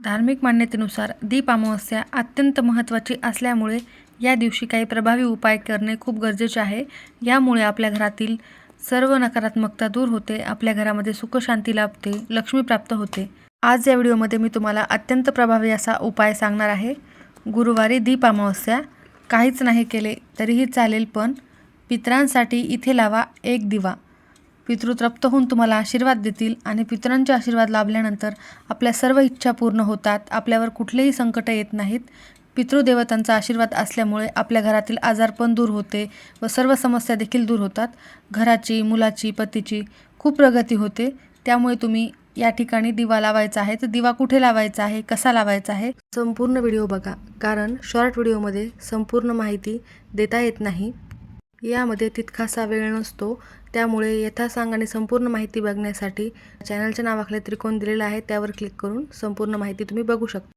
धार्मिक मान्यतेनुसार दीप अमावस्या अत्यंत महत्त्वाची असल्यामुळे या दिवशी काही प्रभावी उपाय करणे खूप गरजेचे आहे. यामुळे आपल्या घरातील सर्व नकारात्मकता दूर होते आपल्या घरामध्ये सुखशांती लाभते लक्ष्मी प्राप्त होते. आज या व्हिडिओमध्ये मी तुम्हाला अत्यंत प्रभावी असा उपाय सांगणार आहे. गुरुवारी दीप अमावस्या काहीच नाही केले तरीही चालेल पण पितरांसाठी इथे लावा एक दिवा. पितृ तृप्त होऊन तुम्हाला आशीर्वाद देतील आणि पितरांचे आशीर्वाद लाभल्यानंतर आपल्या सर्व इच्छा पूर्ण होतात. आपल्यावर कुठलेही संकट येत नाहीत. पितृदेवतांचा आशीर्वाद असल्यामुळे आपल्या घरातील आजारपण दूर होते व सर्व समस्या देखील दूर होतात. घराची मुलाची पतीची खूप प्रगती होते. त्यामुळे तुम्ही या ठिकाणी दिवा लावायचा आहे. तर दिवा कुठे लावायचा आहे? कसा लावायचा आहे? संपूर्ण व्हिडिओ बघा. कारण शॉर्ट व्हिडिओमध्ये संपूर्ण माहिती देता येत नाही. यामध्ये तितकासा वेळ नसतो. त्यामुळे यथासांग आणि संपूर्ण माहिती बघण्यासाठी चॅनलच्या नावाखाली त्रिकोण दिलेला आहे. त्यावर क्लिक करून संपूर्ण माहिती तुम्ही बघू शकता.